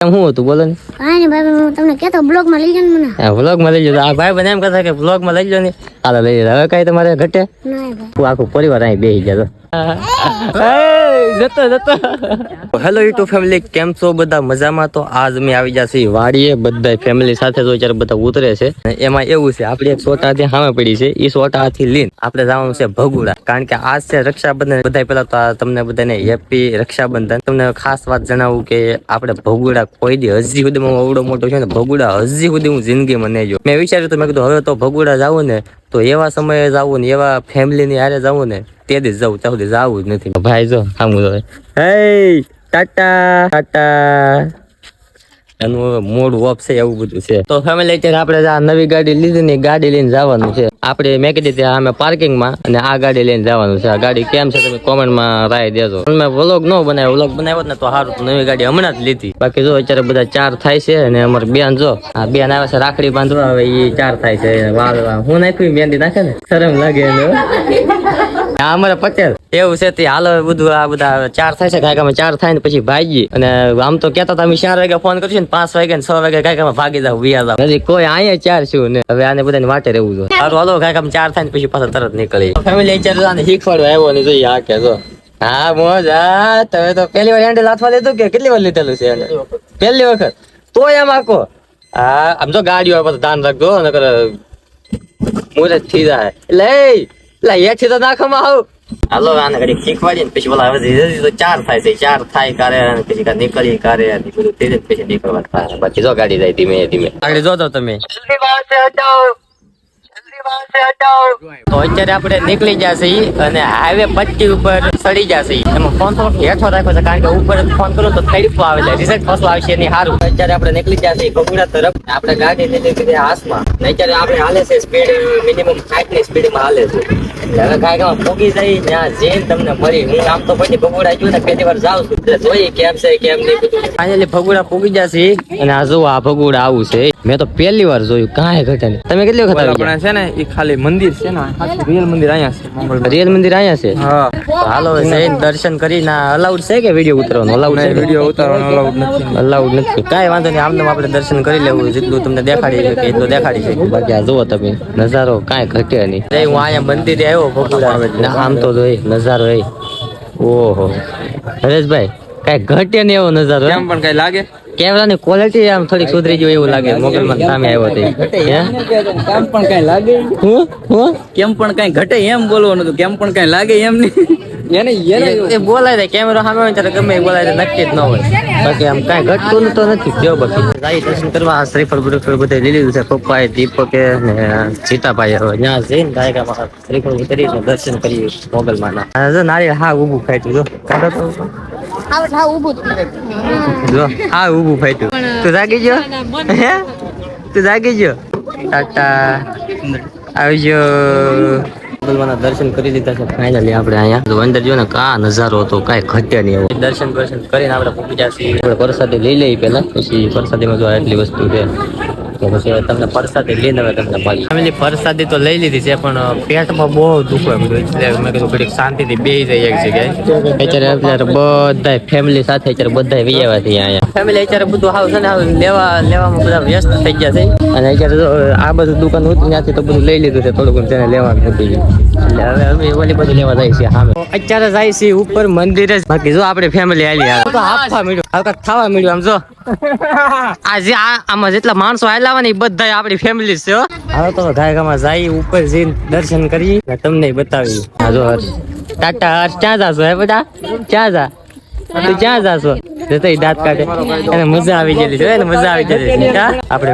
શું હતું? બોલો ને. કાંઈ નહીં ભાઈ હું તમને કહેતો બ્લોગમાં લઈ જાઓ મને. હા વ્લોગમાં લઈ જજો આ ભાઈ બને એમ કહેતા કે વ્લોગમાં લઈ લો ને. હાલો લઈ જજો હવે કઈ તમારે ઘટે? ના આખું પરિવાર અહીં બેસી જતો હેલો યુટ્યુબ ફેમિલી કેમ છો બધા? મજામાં? તો આજ અમે આવી જશે વાડીએ. બધા ફેમિલી સાથે તો અત્યારે બધા ઉતરે છે. એમાં એવું છે, આપણી એક સોટા ત્યાં સામે પડી છે. એ સોટાથી લઈને આપણે જવાનું છે ભગુડા. કારણ કે આજ છે રક્ષાબંધન. બધા પેલા તો તમને બધાને હેપી રક્ષાબંધન. તમને ખાસ વાત જણાવું કે આપણે ભગુડા કોઈ દી હજી સુધીમાં અવડો મોટો છે ને, ભગુડા હજી સુધી હું જિંદગીમાં નહીં જો મેં વિચાર્યું તો મેં કીધું, હવે તો ભગુડા જાવું ને, તો એવા સમયે જાવું ને, એવા ફેમિલીની હારે જાવું ને તે દિવસ જવું ત્યાં સુધી જવું જ નથી. ભાઈ જો સામું જો હે ટાટા ટાટા. એનું હવે મોડું ઓફ છે એવું બધું છે. તો ફેમિલી અત્યારે આપણે આ નવી ગાડી લીધી ને ગાડી લઈને જવાનું છે. આપણે મેં કીધી ત્યાં અમે પાર્કિંગમાં અને આ ગાડી લઈને જવાનું છે. આ ગાડી કેમ છે તમે કોમેન્ટમાં રાય દેજો. મેં વ્લોગ ન બનાવ્યો. વ્લોગ બનાવ્યો ને તો સારું નવી ગાડી હમણાં જ લીધી. બાકી જો અત્યારે બધા ચાર થાય છે અને અમારે બેન જો આ બેન આવે છે રાખડી બાંધવા આવે એ ચાર થાય છે. વાળ. હું નાખ્યું મહેંદી નાખે ને? શરમ લાગે એને અમારે પટેલ. એવું છે તે હાલો બધું આ બધા ચાર થાય છે, કાંઈક અમે ચાર થાય ને પછી ભાગી અને આમ તો કેતા તમે ચાર વાગે ફોન કરશું ને પાંચ વાગે ને છ વાગે કાંઈક અમે ભાગી જાવ વિયા જાવ હજી કોઈ અહીંયા ચાર છું ને, હવે આને બધાને વાટે રહેવું જોઈએ. સારું હાલો, કાંઈક અમે ચાર થાય ને પછી પાછા તરત નીકળી ફેમિલી ચાર આને શીખવાડવા આવ્યો ને જોઈએ, આ કે જો. હા, મોજ હા તમે તો પહેલી વાર હેન્ડલ હાથમાં લીધું કે કેટલી વાર લીધેલું છે પહેલી વખત. તો એમ આખો. હા, આમ તો ગાડીઓ આવે ધ્યાન રાખજો, નકર મુરત થઈ જાય. એટલે એ, એટલે એક તો નાખવામાં આવ હાલો આને ઘડી શીખવાડી ને પછી બોલા હવે ધીરે ધીરે તો ચાર થાય છે ચાર થાય કરે અને પછી કાં નીકળી કરે અને બધું ધીરે ધીરે પછી નીકળવા થાય. બાકી જો ગાડી જાય ધીમે ધીમે. આગળ જો તો તમે તો અત્યારે આપણે નીકળી જશે અને હાઈવે પટ્ટી ઉપર ચડી જશે. એમાં ફોન થોડો હેઠો રાખ્યો છે કારણ કે ઉપર ફોન કરો તો તડકો આવે છે રિઝલ્ટ પાછું આવશે એની સારું અત્યારે આપણે નીકળી જશે ઈ તરફ. આપણે ગાડી લીધી કીધી હાથમાં. અત્યારે આપણે હાલે છે સ્પીડ મિનિમમ સાઠની સ્પીડમાં હાલે છે. હવે કાંઈક આમાં પોગી જાય ત્યાં જઈને તમને મળી હું આમ તો પછી ભગુડા જોયું ને પહેલી વાર જાઉં છું. જોઈએ કેમ છે, કેમ નહીં બધું. ફાઇનલી ભગુડા પોગી જશે અને આ જો આ ભગુડા આવું છે. મેં તો પહેલી વાર જોયું કાંઈ ઘટે નહીં. તમે કેટલી વખત? આપણે છે ને એ ખાલી મંદિર છે ને રિયલ મંદિર અહીંયા છે રિયલ મંદિર અહીંયા છે? હા. હાલો જઈને દર્શન કરીને અલાઉડ છે કે વીડિયો ઉતરવાનો? અલાઉડ છે વીડિયો ઉતારવાનો અલાઉડ નથી. અલાઉડ નથી. કાંઈ વાંધો નહીં આમને આપણે દર્શન કરી લેવું જેટલું તમને દેખાડી શકે એટલું દેખાડી શકે બાકી આ જુઓ તમે નજારો કાંઈ ઘટે નહીં. હું અહીંયા મંદિરે આવ્યો ભગુડા આમ તો જોઈ નજારો એ. ઓહો. હરેશભાઈ કાંઈ ઘટે નહીં એવો નજારો એમ પણ કઈ લાગે? કેમેરાની ક્વોલિટી આમ થોડી સુધરી ગયું એવું લાગે. મોગલમાં સામે આવ્યો તે. કેમ પણ કઈ લાગે? હું? હું? કેમ પણ કઈ ઘટે? એમ બોલવાનું હતું. કેમ પણ કઈ લાગે એમ નહીં એ- બોલાય કેમેરો સામે હોય ત્યારે ગમે એ બોલાય નક્કી જ ન હોય. બાકી આમ કાંઈ ઘટતું તો નથી બાકી. જાય દર્શન કરવા આ શ્રીફળ બુરફળ બધે લઈ લીધું છે પપ્પાએ દીપકે ને સીતાભાઈ હવે ત્યાં જઈને શ્રીફળ કરીને દર્શન કરી મોગલમાના. આ જો નારિયેળ હા ઊભું ખાઈતું જો. કાઢો તો. હા ઊભું જ. જો હા ઊભું ફાટ્યું. તું જાગી ગયો? હે? તું જાગી ગયો? ટાટા. આવજો. ભગવાનના દર્શન કરી દીધા છે. ફાઇનલી આપણે અહીંયા. અંદર જો ને કા નજારો હતો કાંઈ ઘટ્યા નહીં એવો. દર્શન દર્શન કરીને આપણે પહોંચી જશે આપણે પ્રસાદી લઈ લઈએ પહેલા. પછી પ્રસાદીમાં જો આટલી વસ્તુ છે. તો પછી તમને પરસાદી લઈને હવે તમને મળી ફેમિલી પરસાદી તો લઈ લીધી છે પણ પેટમાં બહુ દુખો એમ એટલે મેં કીધું ઘડીક શાંતિથી બેસી જાય એક જગ્યાએ. અત્યારે અત્યારે બધા ફેમિલી સાથે અત્યારે બધા વિયાવા થઈ અહીંયા. ફેમિલી અત્યારે બધું હાવ છે ને હાવ લેવા લેવામાં બધા વ્યસ્ત થઈ ગયા છે. અને અત્યારે આ બધું દુકાન હતું ત્યાંથી તો બધું લઈ લીધું છે થોડુંક તેને લેવાનું હતું એટલે હવે અમે ઓલી બધું લેવા જાય છે સામે. અત્યારે જાય છે ઉપર મંદિરે. જ બાકી જો આપણે ફેમિલી આવી. તો હાફવા મળ્યું. હવે થવા મળ્યું આમ જો. આ જે આ આમાં જેટલા માણસો આવેલા ને બધા આપણી ફેમિલી છે. હવે તો ગાયકામાં જાય, ઉપર જઈને દર્શન કરી તમને બતાવી હાજો હર ટાટા હર ક્યાં જાશો, હે બધા? ક્યાં જા? છે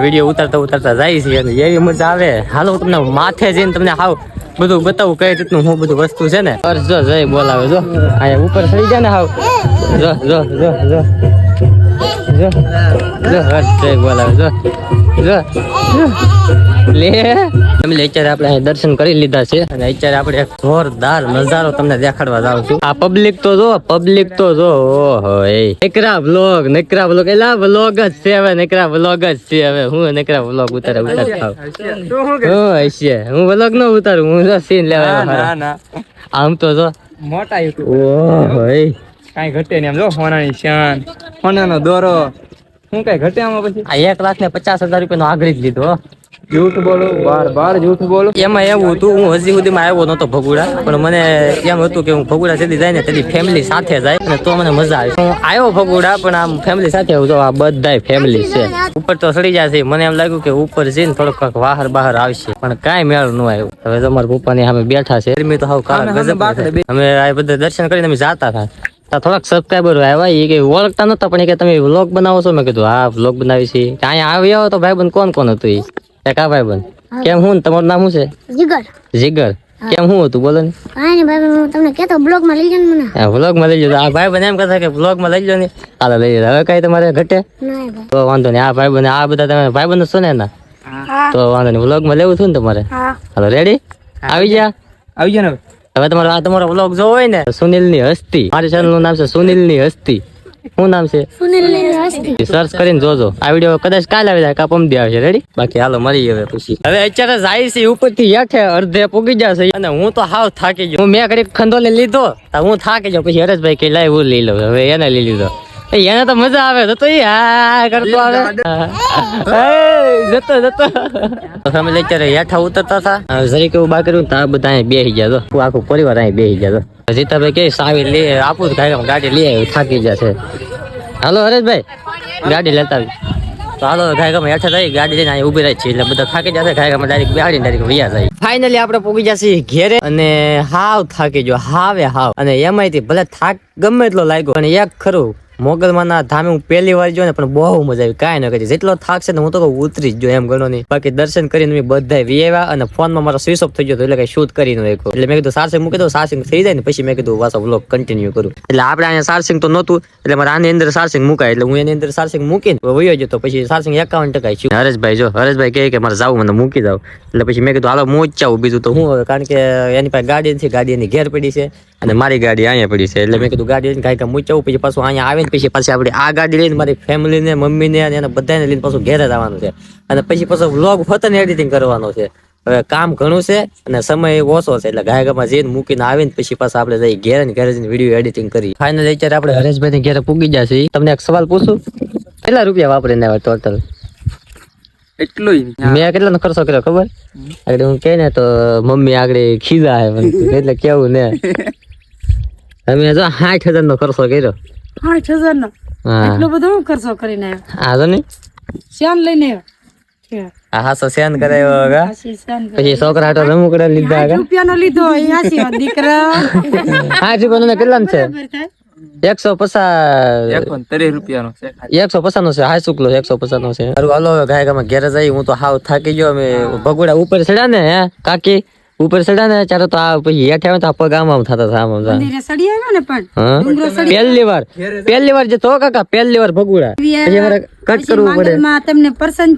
વીડિયો ઉતારતા ઉતારતા જાય છે અને મજા આવે. હાલો, તમને માથે જઈને તમને હાવ બધું બતાવું કઈ રીતનું હું બધું વસ્તુ છે ને. જો જય બોલાવે, જો. ઉપર થઈ જાય ને હાવ. જો જો જો જો. જો જો જય બોલાવે જો જો. લે. તમે અત્યારે આપણે દર્શન કરી લીધા છે અને અત્યારે આપણે એક જોરદાર નજારો તમને દેખાડવા જાવ છું. આ પબ્લિક તો જો પબ્લિક તો જો ઓહો એ. નકરા વ્લોગ નકરા વ્લોગ એલા વ્લોગ જ છે હવે નકરા વ્લોગ જ છે હવે. હું નકરા વ્લોગ ઉતારે ઉતાર થાવ. હું હશે હું વ્લોગ ન ઉતારું હું જો સીન લેવા ના ના આમ તો જો. મોટા યુટ્યુબ ઓહો એ. કાંઈ ઘટે ને એમ જો સોનાની શાન સોનાનો દોરો. શું કઈ ઘટે આમાં પછી? આ એક લાખ ને પચાસ હજાર રૂપિયાનો આગળ જ લીધો જૂઠ બોલો બાર બાર જૂઠ બોલો. એમાં એવું હતું હું હજી સુધીમાં આવ્યો નતો ભગુડા પણ મને એમ હતું કે હું ભગુડા સુધી જાય ને તેની ફેમિલી સાથે જાય અને તો મને મજા આવે. હું આવ્યો ભગુડા પણ આમ ફેમિલી સાથે આવું તો આ બધાય ફેમિલી છે. ઉપર તો સડી જશે મને એમ લાગ્યું કે ઉપર જઈને થોડોક કાંક વાહર બહાર આવશે પણ કાંઈ મેળ ન આવ્યું. હવે તમારા પપ્પાની સામે બેઠા છે. ગરમી તો હાવ કાળા ગજબ અમે આ બધા દર્શન કરીને અમે જાતા હતા. થોડાક સબસ્ક્રાઈબર આવ્યા એ કે ઓળખતા નતા પણ કે તમે વ્લોગ બનાવો છો? મેં કીધું હા વ્લોગ બનાવી છે. અહીંયા આવ્યા તો ભાઈ બંધ કોણ કોણ હતું એ કે ભાઈ બંધ કેમ હું? તમારું નામ શું છે? જીગર. જીગર. કેમ હું હતું? બોલો ને. કાંઈ નહીં ભાઈ હું તમને કહેતો બ્લોગમાં લઈ જાઓ મને. હા બ્લોગમાં લઈ જજો આ ભાઈ બને એમ કહેતા કે વ્લોગમાં લઈ લો ને. હાલો લઈ જજો હવે કઈ તમારે ઘટે? ના ભાઈ. તો વાંધો નહીં. આ ભાઈ બને આ બધા તમે ભાઈ બંધ છો ને એના? તો વાંધો નહીં. વ્લોગમાં લેવું છું ને તમારે? હાલો રેડી આવી જા આવી જા ને હવે. તમારો આ તમારો વ્લોગ જો હોય ને સુનિલની હસ્તી. મારી ચેનલનું નામ છે સુનિલની હસ્તી. શું નામ છે? સુનિલની હસ્તી સર્ચ કરીને જોજો. આ વીડિયો કદાચ કાલે આવી જાય કાપમ દે આવશે. રેડી બાકી હાલો મરી હવે પછી. હવે અત્યારે જાય છે ઉપરથી હેઠે અડધે પૂગી જશે. અને હું તો હાવ થાકી ગયો. હું મેં ઘડી ખંડોલે લીધો. તો હું થાકી જાઉં પછી હરેશભાઈ કે લાય હું લઈ લઉં. હવે એને લઈ લીધો. એને તો મજા આવે. તો તો એ હા કરતો આવે. જતો જતો. અત્યારે હેઠા ઉતરતા હતા. જરીક એવું બાકી બધા અહીં બેસી ગયા તો આખું પરિવાર અહીં બેસી ગયા તો જીતાભાઈ કે સાવી લે, આપું ગાડી ગાડી લઈ આવી, થાકી જશે હાલો હરેશભાઈ, ગાડી લેતા આવી. તો હાલો ગાયકામાં હેઠા થઈ ગાડી લઈને અહીં ઊભી રહી છે એટલે બધા થાકી જશે ગાયકામાં ડાયરેક્ટ ગાડી ડાયરેક્ટ વૈયા જાય. ફાઇનલી આપણે પૂગી જશે ઘેરે અને હાવ થાકી ગયો, હાવે હાવ. અને એમાંયથી ભલે થાક ગમે એટલો લાગ્યો, પણ એક ખરું મોગલમાના ધામે હું પહેલી વાર જોયો ને, પણ બહુ મજા આવી. કાંઈ ન કરી જેટલો થાક છે ને, હું તો કહું ઉતરી જ એમ ગણો નહીં બાકી દર્શન કરીને મેં બધા આવ્યા અને ફોનમાં મારો સ્વિચ ઓફ થઈ ગયો એટલે કઈ શૂટ કરી ન એટલે મેં કીધું, સારસિંગ મૂકી દઉં, સારસિંગ થઈ જાય ને, પછી મેં કીધું, વાસો વ્લોગ કન્ટિન્યુ કરું. એટલે આપણે અહીંયા સારસિંગ તો નહોતું, એટલે મારે આની અંદર સારસિંગ મુકાય. એટલે હું એની અંદર સારસિંગ મૂકીને વયો જતો પછી સારસિંગ એકાવન ટકા છું હરેશભાઈ, જો, હરેશભાઈ કહે કે મારે જાવું, મને મૂકી જાવ એટલે પછી મેં કીધું, હાલો, હું બીજું તો હું કારણ કે એની પાસે ગાડી નથી, ગાડી એની ઘેર પડી છે અને મારી ગાડી અહીંયા પડી છે. એટલે મેં કીધું, ગાડી કાંઈ કાંઈ મૂચાવું પછી પાછું અહીંયા આવે ને પછી પાછી આપણે આ ગાડી લઈને મારી ફેમિલીને મમ્મીને અને એના બધાને લઈને પાછું ઘેરે જ આવવાનું છે. અને પછી પાછો વ્લોગ ફતને એડિટિંગ કરવાનો છે. હવે કામ ઘણું છે અને સમય ઓછો છે એટલે ગાયકામાં જઈને મૂકીને આવીને પછી પાછા આપણે જઈ ઘેરે ને ઘેરે જઈને વીડિયો એડિટિંગ કરી. ફાઇનલ અત્યારે આપણે હરેશભાઈ ઘેરે પૂગી છીએ. તમને એક સવાલ પૂછું? કેટલા રૂપિયા વાપરીને આવ્યા ટોટલ એટલું મેં કેટલાનો ખર્ચો કર્યો ખબર? આગળ હું કે ને તો મમ્મી આગળ ખીજા આવે એટલે કેવું ને? અમે જો સાઠ હજાર નો ખર્ચો કર્યો. આઠ હજાર નો હા. એટલો બધો હું ખર્ચો કરીને આવ્યો. આ તો નહીં? શ્યાન લઈને આવ્યો. હાસો સેન કરાયો હગા પછી છોકરા હાટો રમકડા લીધા હગા રૂપિયા નો લીધો એ આશીર્વાદ દીકરા. સાઠ રૂપિયા કેટલા છે? એકસો પચાસ ત્રીસ રૂપિયાનો છે એકસો પચાસ નો છે હા શુક્લો એકસો પચાસ નો છે હાલો હવે ગાયકામાં ઘેરે જઈ હું તો હાવ થાકી ગયો અમે ભગોડા ઉપર ચડ્યા ને હે કાકી? ઉપર ચડ્યા ને ત્યારે તો આ પછી હેઠે આવે તો આ પગ આમ આમ થતા હતા આમ આમ. મંદિરે આવ્યો ને પણ? પહેલી વાર. પહેલી વાર જે તો કાકા પહેલી વાર ભગુડા. પછી અમારે કટ કરવું પડે. માં તમને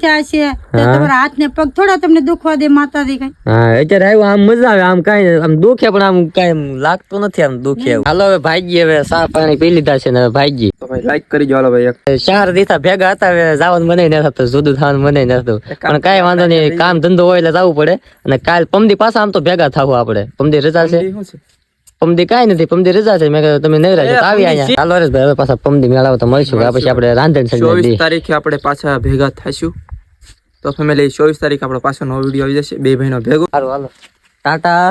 થયા છે તો તમારા હાથ ને પગ થોડા તમને દુખવા દે માતાજી કઈ. હા અત્યારે આવ્યું આમ મજા આવે આમ કાંઈ આમ દુખે પણ આમ કાંઈ એમ લાગતું નથી આમ દુખે હાલો હવે ભાઈજી હવે સા પાણી પી લીધા છે ને હવે ભાઈજી. તો ભાઈ લાઈક કરી જો ભાઈ ચાર દીથા ભેગા હતા હવે જવાનું મને ન થતું જુદું થવાનું મને ન થતું. પણ કાંઈ વાંધો નહીં કામ ધંધો હોય એટલે જવું પડે. અને કાલ પમદી પાછા આમ તો ભેગા થવું આપણે. પમદી રજા છે? પમદી કાંઈ નથી પમદી રજા છે. મેં કહ્યું તમે નહીં રાજો આવી અહીંયા. હાલો ભાઈ હવે પાછા પમદી મેળાવો તો મળીશું આ પછી આપણે રાંધણ સંજય ચોવીસ તારીખે આપણે પાછા ભેગા થશું તો ફેમિલી ચોવીસ તારીખ આપણો પાછો નવો વીડિયો આવી જશે. બે ભાઈનો ભેગો. સારું હાલો. ટાટા.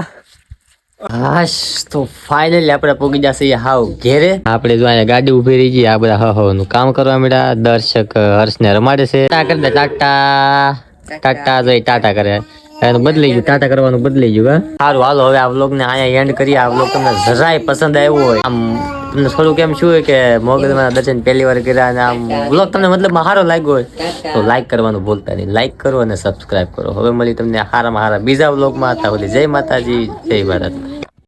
હાશ તો ફાઇનલી આપણે પહોંચી જશે હાવ ઘેરે. આપણે જો અહીંયા ગાડી ઊભી રહી ગઈ આ બધા હ હ નું કામ કરવા મળ્યા દર્શક હર્ષને રમાડે છે. ટાટા કરી ટાટા. ટાટા. જોઈ ટાટા કરે. એનું બદલી ગયું. ટાટા કરવાનું બદલી ગયું, હા? સારું હાલો, હવે આ વ્લોગ ને અહીંયા એન્ડ કરીએ. આ વ્લોગ તમને જરાય પસંદ આવ્યો હોય. આમ, તમને થોડુંક એમ શું હોય કે મોગલમાં દર્શન પહેલી વાર કર્યા અને આમ વ્લોગ તમને મતલબ સારો લાગ્યો હોય, તો લાઈક કરવાનું ભૂલતા નહીં. લાઈક કરો અને સબસ્ક્રાઇબ કરો. હવે મળી તમને હારામાં હારા બીજા વ્લોગમાં હતા સુધી જય માતાજી, જય ભારત.